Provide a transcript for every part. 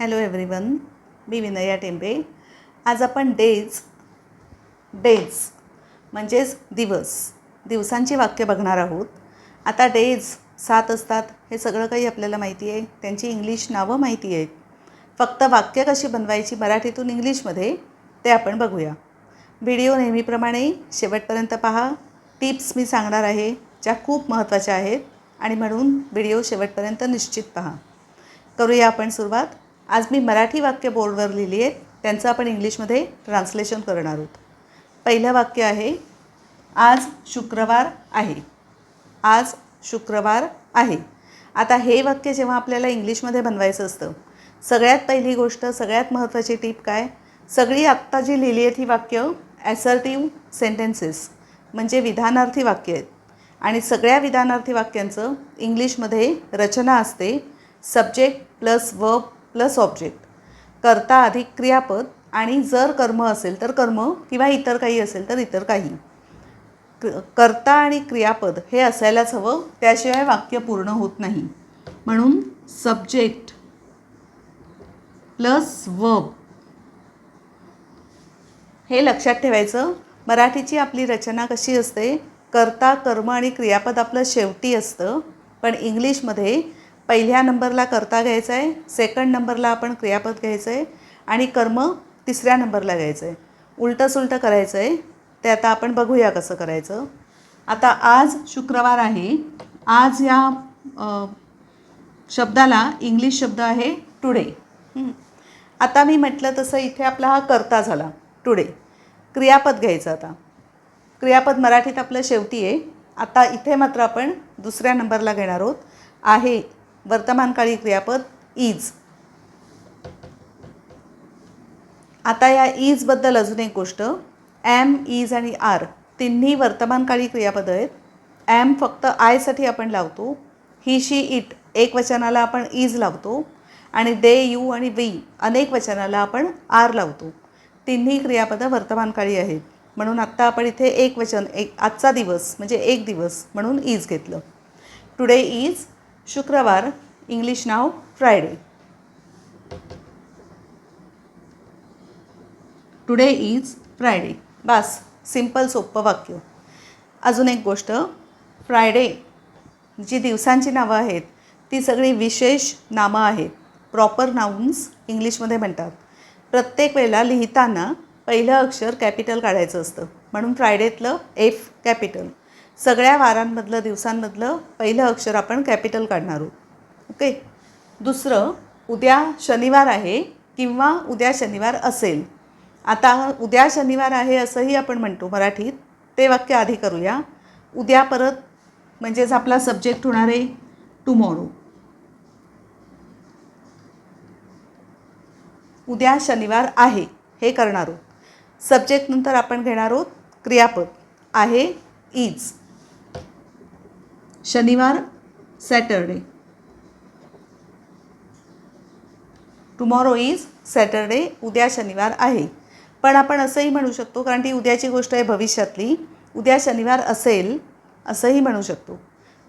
Hello everyone मी विनया टेंबे. आज आपण डेज डेज म्हणजेच दिवस दिवसांची वाक्य बघणार आहोत. आता डेज सात असतात हे सगळं काही आपल्याला माहिती आहे. त्यांची इंग्लिश नावं माहिती आहेत. फक्त वाक्य कशी बनवायची मराठीतून इंग्लिशमध्ये ते आपण बघूया. व्हिडिओ नेहमीप्रमाणे शेवटपर्यंत पहा. टिप्स मी सांगणार आहे ज्या खूप महत्त्वाच्या आहेत. आणि म्हणून व्हिडिओ शेवटपर्यंत निश्चित पहा. करूया आपण सुरुवात. आज मी मराठी वाक्य बोर्डवर लिहिली आहेत त्यांचं आपण इंग्लिशमध्ये ट्रान्सलेशन करणार आहोत. पहिलं वाक्य आहे आज शुक्रवार आहे. आज शुक्रवार आहे. आता हे वाक्य जेव्हा आपल्याला इंग्लिशमध्ये बनवायचं असतं सगळ्यात पहिली गोष्ट सगळ्यात महत्त्वाची टीप काय? सगळी आत्ता जी लिहिली आहेत ही वाक्य ॲसर्टिव्ह सेंटेन्सेस म्हणजे विधानार्थी वाक्य आहेत. आणि सगळ्या विधानार्थी वाक्यांचं इंग्लिशमध्ये रचना असते subject plus verb plus object. कर्ता अधिक क्रियापद आणि जर कर्म असेल तर कर्म किंवा इतर काही असेल तर इतर काही. कर्ता आणि क्रियापद हे असायलाच हवं त्याशिवाय वाक्य पूर्ण होत नाही. म्हणून सब्जेक्ट प्लस वब हे लक्षात ठेवायचं. मराठीची आपली रचना कशी असते? कर्ता कर्म आणि क्रियापद आपलं शेवटी असतं पण इंग्लिशमध्ये पहिल्या नंबरला कर्ता घ्यायचा आहे सेकंड नंबरला आपण क्रियापद घ्यायचं आहे आणि कर्म तिसऱ्या नंबरला घ्यायचं आहे. उलटं सुलटं करायचं आहे. ते आता आपण बघूया कसं करायचं. आता आज शुक्रवार आहे. आज या शब्दाला इंग्लिश शब्द आहे टुडे. आता मी म्हटलं तसं इथे आपला हा कर्ता झाला टुडे क्रियापद घ्यायचं आता. क्रियापद मराठीत आपलं शेवटी आहे. आता इथे मात्र आपण दुसऱ्या नंबरला घेणार आहोत. आहे वर्तमानकाळी क्रियापद इज आता या इजबद्दल अजून एक गोष्ट. ॲम इज आणि आर तिन्ही वर्तमानकाळी क्रियापद आहेत. ॲम फक्त आयसाठी आपण लावतो. ही शी इट एक वचनाला आपण इज लावतो. आणि दे यू आणि वी अनेक वचनाला आपण आर लावतो. तिन्ही क्रियापदं वर्तमानकाळी आहेत. म्हणून आत्ता आपण इथे एक वचन एक आजचा दिवस म्हणजे एक दिवस म्हणून इज घेतलं. टुडे इज शुक्रवार इंग्लिश नाव फ्रायडे टुडे इज फ्रायडे बास सिंपल सोपं वाक्य. अजून एक गोष्ट फ्रायडे जी दिवसांची नावं आहेत ती सगळी विशेष नामं आहेत. प्रॉपर नाउन्स इंग्लिशमध्ये म्हणतात. प्रत्येक वेळेला लिहिताना पहिलं अक्षर कॅपिटल काढायचं असतं. म्हणून फ्रायडेतलं एफ कॅपिटल. सगळ्या वारांमधलं दिवसांमधलं पहिलं अक्षर आपण कॅपिटल काढणार आहोत. ओके दुसरं उद्या शनिवार आहे किंवा उद्या शनिवार असेल. आता उद्या शनिवार आहे असंही आपण म्हणतो मराठीत. ते वाक्य आधी करूया. उद्या परत म्हणजेच आपला सब्जेक्ट होणार आहे टुमॉरो उद्या शनिवार आहे हे करणार आहोत. सब्जेक्टनंतर आपण घेणार आहोत क्रियापद. आहे इज शनिवार सॅटरडे. टुमॉरो इज सॅटरडे उद्या शनिवार आहे. पण आपण असंही म्हणू शकतो कारण ती उद्याची गोष्ट आहे भविष्यातली. उद्या शनिवार असेल असंही म्हणू शकतो.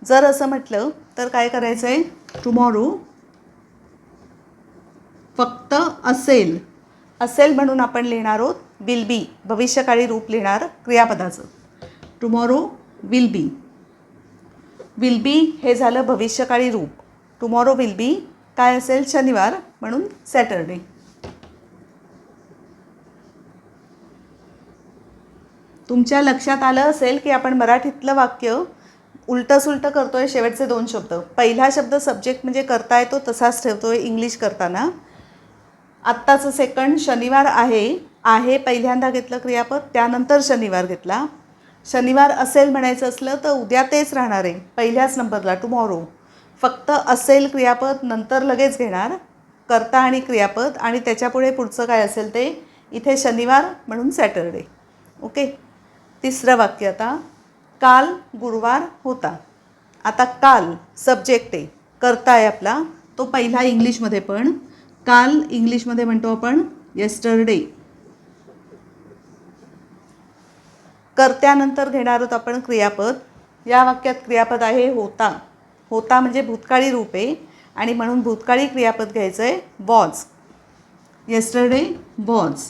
जर असं म्हटलं तर काय करायचं आहे टुमॉरो फक्त असेल. असेल म्हणून आपण लिहिणार आहोत विल बी भविष्यकाळी रूप लिहिणार क्रियापदाचं. Tomorrow will be will be हे झालं भविष्यकाळी रूप. टुमॉरो विल बी काय असेल? शनिवार म्हणून सॅटरडे तुमच्या लक्षात आलं असेल की आपण मराठीतलं वाक्य उलटं सुलटं करतोय शेवटचे दोन शब्द. पहिला शब्द सब्जेक्ट म्हणजे करता येतो तसाच ठेवतोय इंग्लिश करताना. आत्ताचं सेकंड शनिवार आहे. आहे पहिल्यांदा घेतलं क्रियापद त्यानंतर शनिवार घेतला. शनिवार असेल म्हणायचं असलं तर उद्या तेच राहणार आहे. पहिल्याच नंबरला टुमॉरो फक्त असेल क्रियापद नंतर लगेच घेणार. कर्ता आणि क्रियापद. आणि त्याच्यापुढे पुढचं काय असेल ते इथे शनिवार म्हणून सॅटरडे. ओके? तिसरं वाक्य आता. काल गुरुवार होता. आता काल सब्जेक्ट आहे. कर्ता आहे आपला. तो पहिला इंग्लिशमध्ये पण. काल इंग्लिशमध्ये म्हणतो आपण येस्टरडे कर्त्यानंतर घेणार आहोत आपण क्रियापद. या वाक्यात क्रियापद आहे होता. होता म्हणजे भूतकाळी रूप आहे. आणि म्हणून भूतकाळी क्रियापद घ्यायचं आहे वॉज येस्टरडे वॉज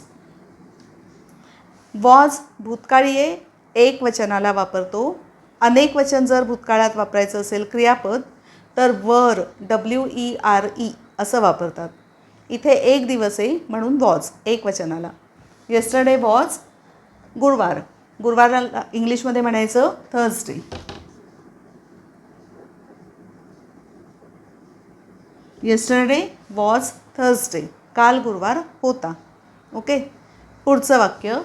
वॉज भूतकाळी आहे. एक वचनाला वापरतो. अनेक वचन जर भूतकाळात वापरायचं असेल क्रियापद तर वर डब्ल्यू ई आर ई असं वापरतात. इथे एक दिवस आहे म्हणून वॉज एक वचनाला. येस्टरडे वॉज गुरुवार. गुरुवाराला इंग्लिशमध्ये म्हणायचं थर्सडे येस्टरडे वॉज थर्सडे काल गुरुवार होता. ओके पुढचं वाक्य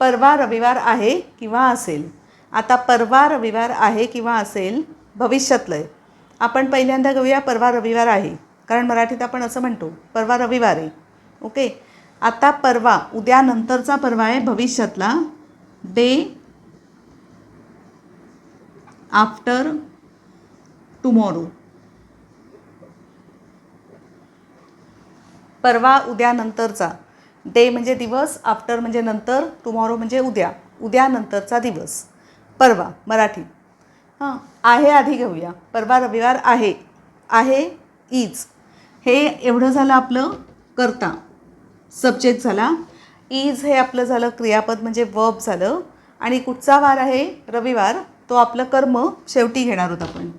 परवा रविवार आहे किंवा असेल. आता परवा रविवार आहे किंवा असेल भविष्यातलं आहे आपण पहिल्यांदा घेऊया परवा रविवार आहे. कारण मराठीत आपण असं म्हणतो परवा रविवार आहे. ओके आता परवा उद्या नंतरचा परवा आहे भविष्यातला डे आफ्टर टुमॉरो. परवा उद्यानंतरचा डे म्हणजे दिवस आफ्टर म्हणजे नंतर टुमॉरो म्हणजे उद्या. उद्या नंतरचा दिवस. परवा मराठी. हां आहे आधी घेऊया. परवा रविवार आहे. आहे इज हे एवढं झालं आपलं करता. सब्जेक्ट झाला. इज हे आपलं झालं क्रियापद म्हणजे वब झालं. आणि कुठचा वार आहे? रविवार. तो आपलं कर्म. शेवटी घेणार आहोत आपण.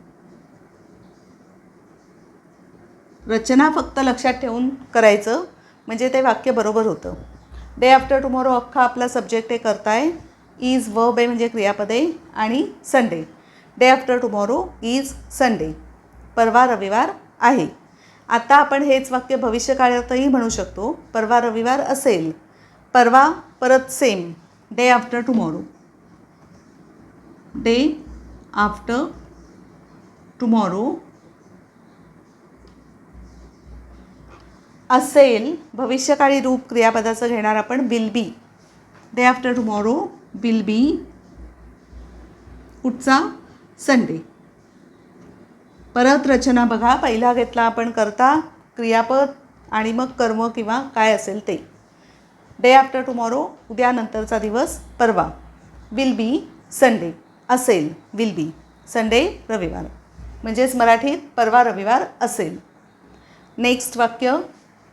रचना फक्त लक्षात ठेवून करायचं. म्हणजे ते वाक्य बरोबर होतं. डे आफ्टर टुमॉरो अख्खा आपला सब्जेक्ट आहे करताय. इज वर्ब आहे म्हणजे क्रियापद आहे. आणि Sunday day after tomorrow is Sunday परवा रविवार आहे. आता आपण हेच वाक्य भविष्यकाळातही म्हणू शकतो. परवा रविवार असेल. परवा परत same day after tomorrow day after tomorrow असेल भविष्यकाळी रूप क्रियापदाचं घेणार आपण will be day after tomorrow will be कुठचा संडे परत रचना बघा पहिला घेतला आपण करता क्रियापद आणि मग कर्म किंवा काय असेल ते. डे आफ्टर टुमॉरो उद्यानंतरचा दिवस परवा. विल बी संडे असेल विल बी संडे रविवार. म्हणजेच मराठीत परवा रविवार असेल. नेक्स्ट वाक्य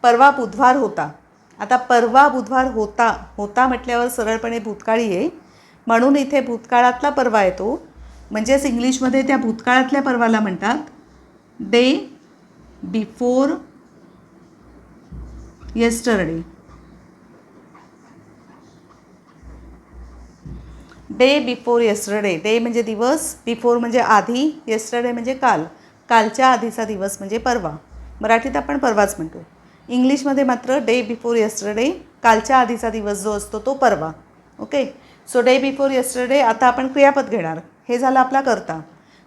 परवा बुधवार होता. आता परवा बुधवार होता. होता म्हटल्यावर सरळपणे भूतकाळी आहे म्हणून इथे भूतकाळातला परवा येतो. म्हणजेच इंग्लिशमध्ये त्या भूतकाळातल्या परवाला म्हणतात. Day before yesterday day before yesterday day म्हणजे दिवस बिफोर म्हणजे आधी येस्टरडे म्हणजे काल. कालच्या आधीचा दिवस म्हणजे परवा. मराठीत आपण परवाच म्हणतो. इंग्लिशमध्ये मात्र डे बिफोर येस्टरडे कालच्या आधीचा दिवस जो असतो तो परवा. Okay so day before yesterday आता आपण क्रियापद घेणार. हे झालं आपला करता.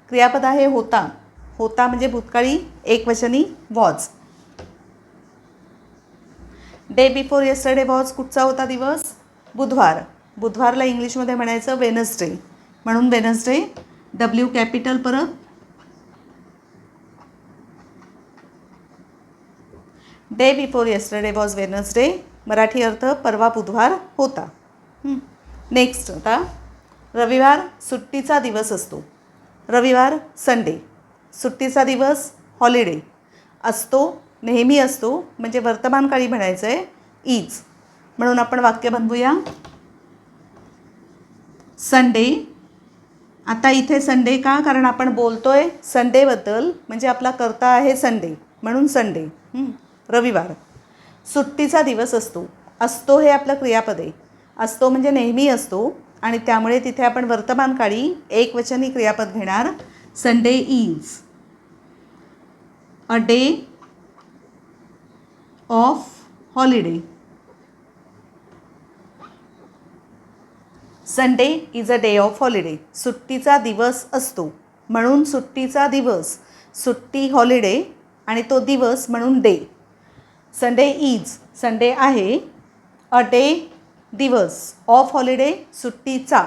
क्रियापद आहे होता. होता म्हणजे भूतकाळी एकवचनी was. Day before yesterday was कुठचा होता दिवस? बुधवार. बुधवारला इंग्लिशमध्ये म्हणायचं वेनसडे. म्हणून वेनसडे डब्ल्यू कॅपिटल परत. Day before yesterday was Wednesday Marathi अर्थ परवा बुधवार होता. नेक्स्ट आता. रविवार सुट्टीचा दिवस असतो. रविवार संडे सुट्टीचा दिवस हॉलिडे असतो नेहमी असतो म्हणजे वर्तमानकाळी म्हणायचं आहे ईज म्हणून आपण वाक्य बनवूया. संडे आता इथे संडे का? कारण आपण बोलतो आहे संडेबद्दल म्हणजे आपला करता आहे संडे म्हणून संडे रविवार. सुट्टीचा दिवस असतो. असतो हे आपलं क्रियापद. आहे असतो म्हणजे नेहमी असतो. आणि त्यामुळे तिथे आपण वर्तमानकाळी एकवचनी क्रियापद घेणार Sunday is a day of holiday Sunday is a day of holiday सुट्टीचा दिवस असतो. म्हणून सुट्टीचा दिवस सुट्टी हॉलिडे आणि तो दिवस म्हणून डे संडे इज संडे आहे अ डे दिवस ऑफ हॉलिडे सुट्टीचा.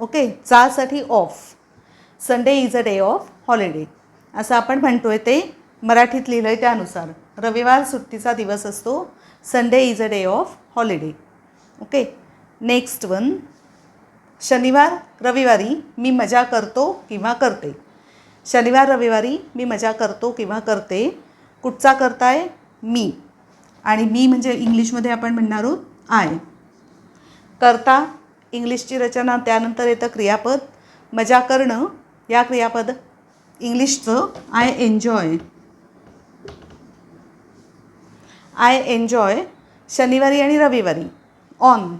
Okay चासाठी of Sunday is a day of holiday असं आपण म्हणतो आहे ते मराठीत लिहिलं आहे त्यानुसार. रविवार सुट्टीचा दिवस असतो. Sunday is a day of holiday okay next one शनिवार रविवारी मी मजा करतो किंवा करते. शनिवार रविवारी मी मजा करतो किंवा करते. कुठचा करताय? मी. आणि मी म्हणजे इंग्लिशमध्ये आपण म्हणणार आहोत आय. करता इंग्लिशची रचना त्यानंतर येतं क्रियापद. मजा करणं या क्रियापद इंग्लिशचं आय एन्जॉय. आय एन्जॉय शनिवारी आणि रविवारी. ऑन.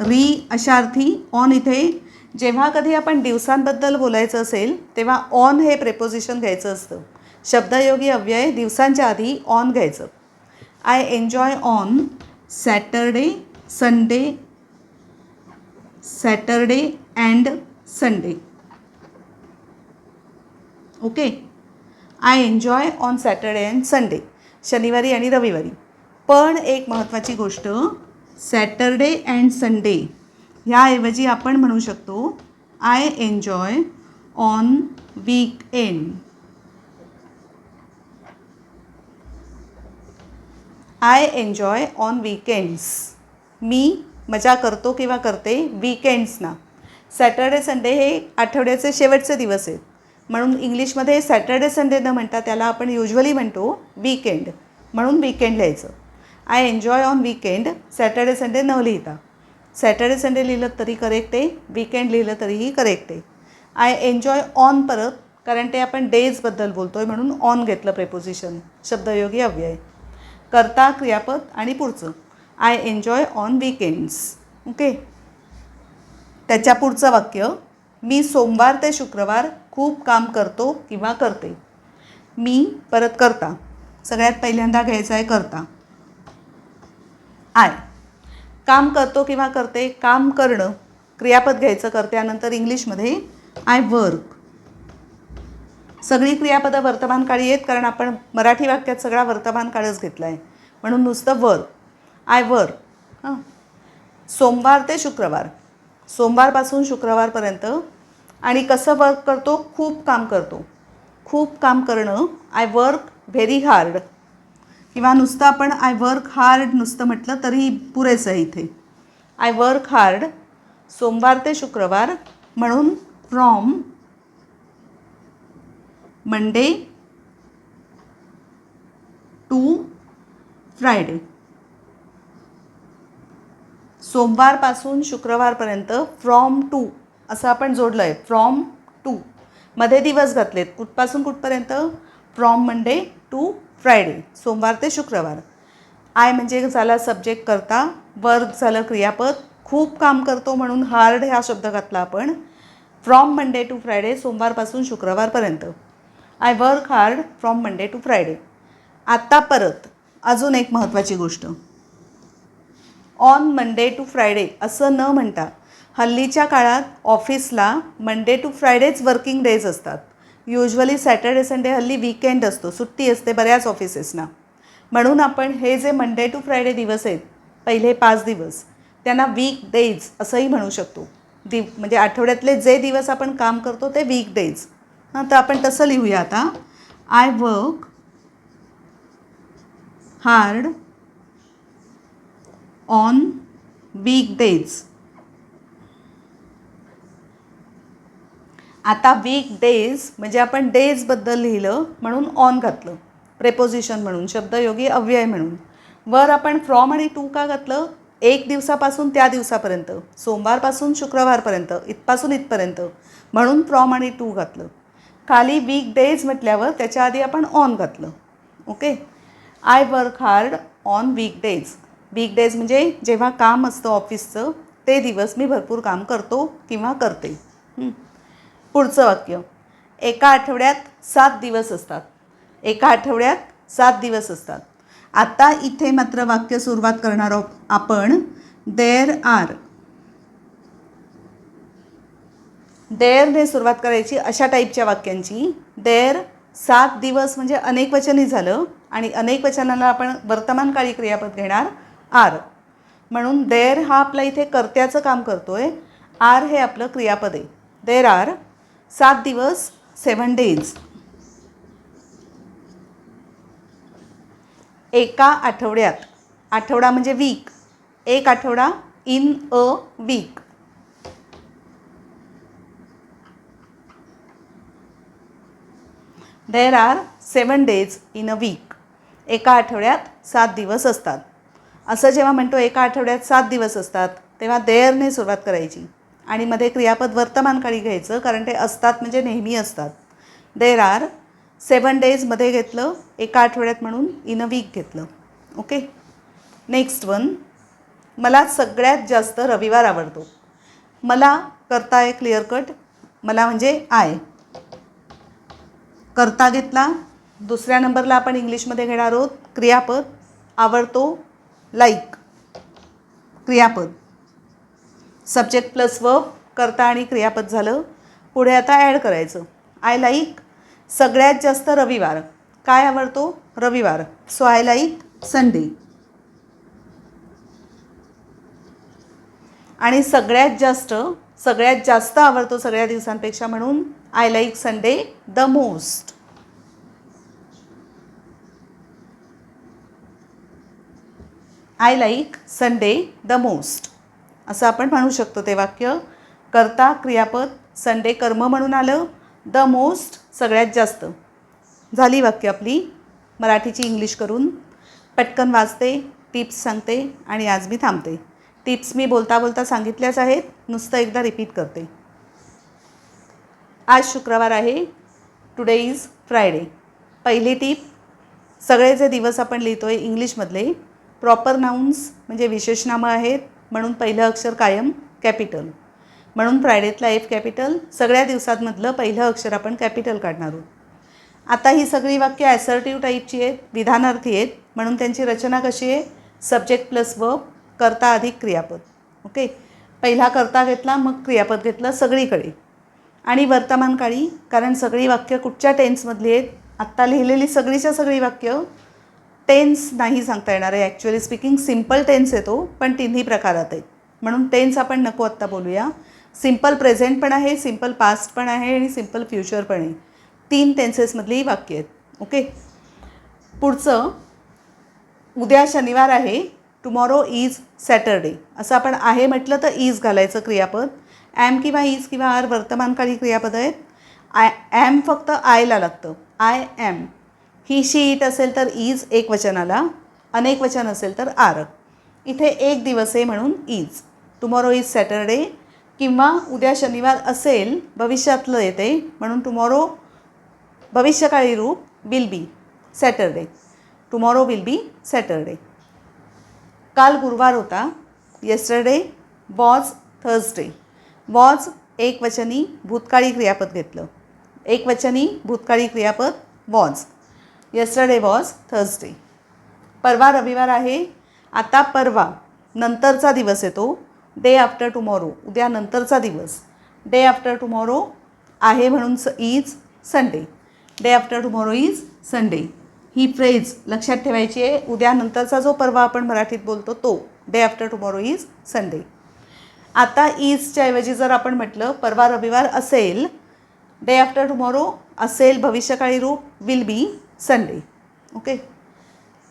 री अशा अर्थी ऑन इथे. जेव्हा कधी आपण दिवसांबद्दल बोलायचं असेल तेव्हा ऑन हे प्रेपोजिशन घ्यायचं असतं. शब्दयोगी अव्यय दिवसांच्या आधी ऑन घ्यायचं. I enjoy on Saturday Sunday Saturday and Sunday okay I enjoy on Saturday and Sunday शनिवारी आणि रविवारी. पण एक महत्त्वाची गोष्ट सॅटरडे अँड संडे. ह्याऐवजी आपण म्हणू शकतो I enjoy on weekend I enjoy on weekends मी मजा करतो किंवा करते वीकेंड्सना सॅटर्डे संडे हे आठवड्याचे शेवटचे दिवस आहेत. म्हणून इंग्लिशमध्ये सॅटर्डे संडे न म्हणता त्याला आपण युजली म्हणतो वीकेंड म्हणून वीकेंड लिहायचं. I enjoy on weekend Saturday Sunday न लिहिता. सॅटर्डे संडे लिहिलं तरी करेक्ट आहे वीकेंड लिहिलं तरीही करेक्ट आहे. आय एन्जॉय ऑन परत कारण ते आपण डेजबद्दल बोलतो आहे म्हणून ऑन घेतलं प्रेपोजिशन शब्दयोगी अव्यय. करता क्रियापद आणि पुढचं. I enjoy on weekends okay त्याच्या पुढचं वाक्य मी सोमवार ते शुक्रवार खूप काम करतो किंवा करते. मी परत करता. सगळ्यात पहिल्यांदा घ्यायचं आहे करता. आय. काम करतो किंवा करते काम करणं क्रियापद घ्यायचं करत्यानंतर इंग्लिशमध्ये आय वर्क सगळी क्रियापदं वर्तमानकाळी आहेत कारण आपण मराठी वाक्यात सगळा वर्तमानकाळच घेतला आहे म्हणून नुसतं वर्क आय वर्क हां. सोमवार ते शुक्रवार. सोमवारपासून शुक्रवारपर्यंत. आणि कसं वर्क करतो? खूप काम करतो. खूप काम करणं. आय वर्क व्हेरी हार्ड किंवा नुसतं आपण आय वर्क हार्ड नुसतं म्हटलं तरी पुरेसं आहे इथे. आय वर्क हार्ड सोमवार ते शुक्रवार म्हणून फ्रॉम मंडे टू फ्रायडे सोमवारपासून शुक्रवारपर्यंत फ्रॉम टू असं आपण जोडलं आहे फ्रॉम टू मध्ये दिवस घातलेत. कुठपासून कुठपर्यंत? फ्रॉम मंडे टू फ्रायडे सोमवार ते शुक्रवार. आय म्हणजे झाला सब्जेक्ट करता वर्क झालं क्रियापद खूप काम करतो म्हणून हार्ड हा शब्द घातला आपण. फ्रॉम मंडे टू फ्रायडे सोमवारपासून शुक्रवारपर्यंत. I work hard from Monday to Friday आत्ता परत अजून एक महत्त्वाची गोष्ट. ऑन मंडे टू फ्रायडे असं न म्हणता हल्लीच्या काळात ऑफिसला मंडे टू फ्रायडेच वर्किंग डेज असतात. युजली सॅटर्डे संडे हल्ली वीकेंड असतो. सुट्टी असते बऱ्याच ऑफिसेसना म्हणून आपण हे जे मंडे टू फ्रायडे दिवस आहेत पहिले पाच दिवस त्यांना वीक डेज असंही म्हणू शकतो. दिव म्हणजे आठवड्यातले जे दिवस आपण काम करतो ते वीक डेज हां तर आपण तसं लिहूया आता. I work hard on week days आता वीक डेज म्हणजे आपण डेजबद्दल लिहिलं म्हणून ऑन घातलं. प्रेपोजिशन म्हणून शब्दयोगी अव्यय म्हणून. वर आपण फ्रॉम आणि टू का घातलं? एक दिवसापासून त्या दिवसापर्यंत. सोमवारपासून शुक्रवारपर्यंत इथपासून इथपर्यंत. म्हणून फ्रॉम आणि टू घातलं. खाली वीक डेज म्हटल्यावर त्याच्या आधी आपण ऑन घातलं. Okay? I work hard on week days week days म्हणजे जेव्हा काम असतं ऑफिसचं ते दिवस मी भरपूर काम करतो किंवा करते. पुढचं वाक्य. एका आठवड्यात सात दिवस असतात. एका आठवड्यात सात दिवस असतात. आता इथे मात्र वाक्य सुरुवात करणार आहोत आपण. देर आर देरने सुरुवात करायची अशा टाईपच्या वाक्यांची. देर सात दिवस म्हणजे अनेक वचनी झालं आणि अनेक वचनाला आपण वर्तमानकाळी क्रियापद घेणार आर म्हणून देर हा आपला इथे कर्त्याचं काम करतो आहे आर हे आपलं क्रियापद आहे. देर आर सात दिवस सेवन डेज एका आठवड्यात. आठवडा म्हणजे वीक एक आठवडा in a week there are seven days in a week एका आठवड्यात सात दिवस असतात. असं जेव्हा म्हणतो एका आठवड्यात सात दिवस असतात तेव्हा देअरने सुरुवात करायची. आणि मध्ये क्रियापद वर्तमानकाळी घ्यायचं कारण ते असतात म्हणजे नेहमी असतात. देर आर सेवन डेजमध्ये घेतलं एका आठवड्यात म्हणून इन अ वीक घेतलं. ओके नेक्स्ट वन मला सगळ्यात जास्त रविवार आवडतो. मला करता आहे क्लिअर कट मला म्हणजे आय करता घेतला दुसऱ्या नंबरला आपण इंग्लिशमध्ये घेणार आहोत क्रियापद आवडतो लाईक क्रियापद. सब्जेक्ट प्लस वर्ब करता आणि क्रियापद झालं. पुढे आता ॲड करायचं. आय लाईक सगळ्यात जास्त रविवार. काय आवडतो? रविवार. So I like Sunday. आणि सगळ्यात जास्त सगळ्यात जास्त आवडतो सगळ्या दिवसांपेक्षा म्हणून I like Sunday the most. I like Sunday the most. असं आपण म्हणू शकतो ते वाक्य. करता क्रियापद संडे कर्म म्हणून आलं. द मोस्ट सगळ्यात जास्त. झाली वाक्य आपली. मराठीची इंग्लिश करून. पटकन वाचते टिप्स सांगते आणि आज मी थांबते. टिप्स मी बोलता बोलता सांगितल्याच आहेत नुसतं एकदा रिपीट करते. आज शुक्रवार आहे. Today is Friday. पहिली टीप सगळे जे दिवस आपण लिहितो आहे इंग्लिशमधले प्रॉपर नाउन्स म्हणजे विशेषनामं आहेत म्हणून पहिलं अक्षर कायम कॅपिटल. म्हणून फ्रायडेतला एफ कॅपिटल सगळ्या दिवसांमधलं पहिलं अक्षर आपण कॅपिटल काढणार आहोत. आता ही सगळी वाक्य ॲसर्टिव्ह टाईपची आहेत विधानार्थी आहेत म्हणून त्यांची रचना कशी आहे? सब्जेक्ट प्लस वर्ब करता अधिक क्रियापद. ओके पहिला करता घेतला मग क्रियापद घेतलं सगळीकडे. आणि वर्तमानकाळी कारण सगळी वाक्य कुठच्या टेन्समधली आहेत? आत्ता लिहिलेली सगळीच्या सगळी वाक्य टेन्स नाही सांगता येणार आहे ॲक्च्युअली स्पीकिंग सिंपल टेन्स येतो पण तिन्ही प्रकारात आहेत म्हणून टेन्स आपण नको आत्ता बोलूया. सिंपल प्रेझेंट पण आहे सिंपल पास्ट पण आहे आणि सिंपल फ्युचर पण आहे. तीन टेन्सेसमधली वाक्य आहेत ओके पुढचं उद्या शनिवार आहे टुमॉरो इज सॅटरडे असं आपण आहे म्हटलं तर इज घालायचं क्रियापद. ॲम किंवा इज किंवा आर वर्तमानकाळी क्रियापद आहेत. आय ॲम फक्त आयला लागतं. I am he she it असेल तर इज एक वचनाला अनेक वचन असेल तर आर. इथे एक दिवस आहे म्हणून इज टुमॉरो इज सॅटरडे किंवा उद्या शनिवार असेल भविष्यातलं येते म्हणून टुमॉरो भविष्यकाळी रूप will be Saturday tomorrow will be Saturday काल गुरुवार होता. येस्टरडे वॉज थर्सडे वॉज एक वचनी भूतकाळी क्रियापद घेतलं. एक वचनी भूतकाळी क्रियापद वॉज येस्टरडे वॉज थर्सडे परवा रविवार आहे. आता परवा. नंतरचा दिवस येतो. डे आफ्टर टुमॉरो उद्या नंतरचा दिवस. डे आफ्टर टुमॉरो आहे म्हणून स is Sunday day after tomorrow is Sunday he phrase लक्षात ठेवायची आहे. उद्यानंतरचा जो परवा आपण मराठीत बोलतो तो. Day after tomorrow is Sunday आता ईजच्या ऐवजी जर आपण म्हटलं परवा रविवार असेल डे आफ्टर टुमॉरो असेल भविष्यकाळी रूप विल बी संडे. ओके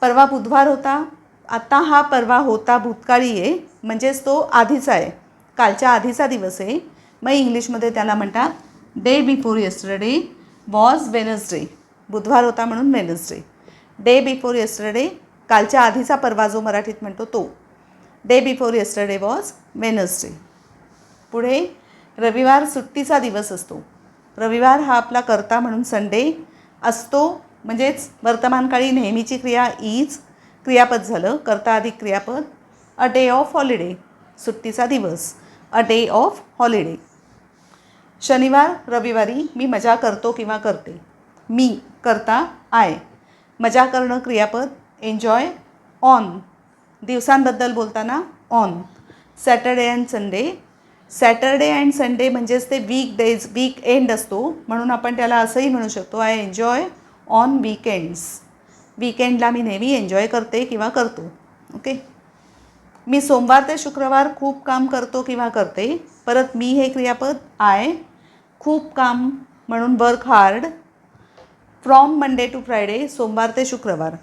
परवा बुधवार होता. आता हा परवा होता भूतकाळी आहे म्हणजेच तो आधीचा आहे कालच्या आधीचा दिवस आहे मग इंग्लिशमध्ये त्याला म्हणतात day before yesterday was Wednesday बुधवार होता म्हणून वेनसडे डे बिफोर येस्टरडे कालच्या आधीचा परवा जो मराठीत म्हणतो तो. Day before yesterday was Wednesday पुढे रविवार सुट्टीचा दिवस असतो. रविवार हा आपला करता म्हणून संडे असतो. म्हणजेच वर्तमानकाळी नेहमीची क्रिया इज क्रियापद झालं. करता अधिक क्रियापद अ डे ऑफ हॉलिडे सुट्टीचा दिवस अ डे ऑफ हॉलिडे शनिवार रविवारी मी मजा करतो किंवा करते. मी करता आय मजा करणं क्रियापद एन्जॉय ऑन दिवसांबद्दल बोलताना on Saturday and Sunday Saturday and Sunday म्हणजेच ते वीक डेज वीक एंड असतो. म्हणून आपण त्याला असंही म्हणू शकतो आय एन्जॉय ऑन वीकेंड्स वीकेंडला मी नेहमी एन्जॉय करते किंवा करतो. ओके मी सोमवार ते शुक्रवार खूप काम करतो किंवा करते. परत मी हे क्रियापद आय खूप काम म्हणून work hard from Monday to Friday सोमवार ते शुक्रवार.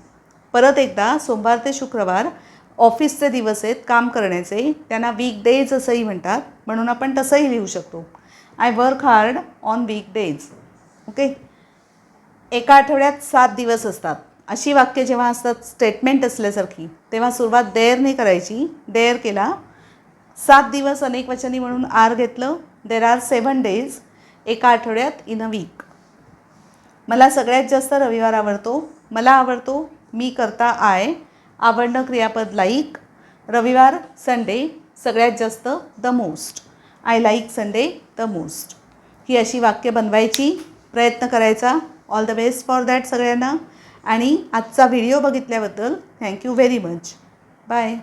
परत एकदा सोमवार ते शुक्रवार ऑफिसचे दिवस आहेत काम करण्याचे. त्यांना वीक डेज असंही म्हणतात. म्हणून आपण तसंही लिहू शकतो. I work hard on week days okay एका आठवड्यात सात दिवस असतात. अशी वाक्य जेव्हा असतात स्टेटमेंट असल्यासारखी तेव्हा सुरुवात देअरने करायची. डेअर केला. सात दिवस अनेक वचनी म्हणून आर घेतलं. देर आर सेवन डेज एका आठवड्यात इन अ वीक मला सगळ्यात जास्त रविवार आवडतो. मला आवडतो मी करता आय. आवडणं क्रियापद लाईक रविवार संडे सगळ्यात जास्त the most I like Sunday the most ही अशी वाक्य बनवायची प्रयत्न करायचा. All the best for that सगळ्यांना. आणि आजचा video बघितल्याबद्दल thank you very much bye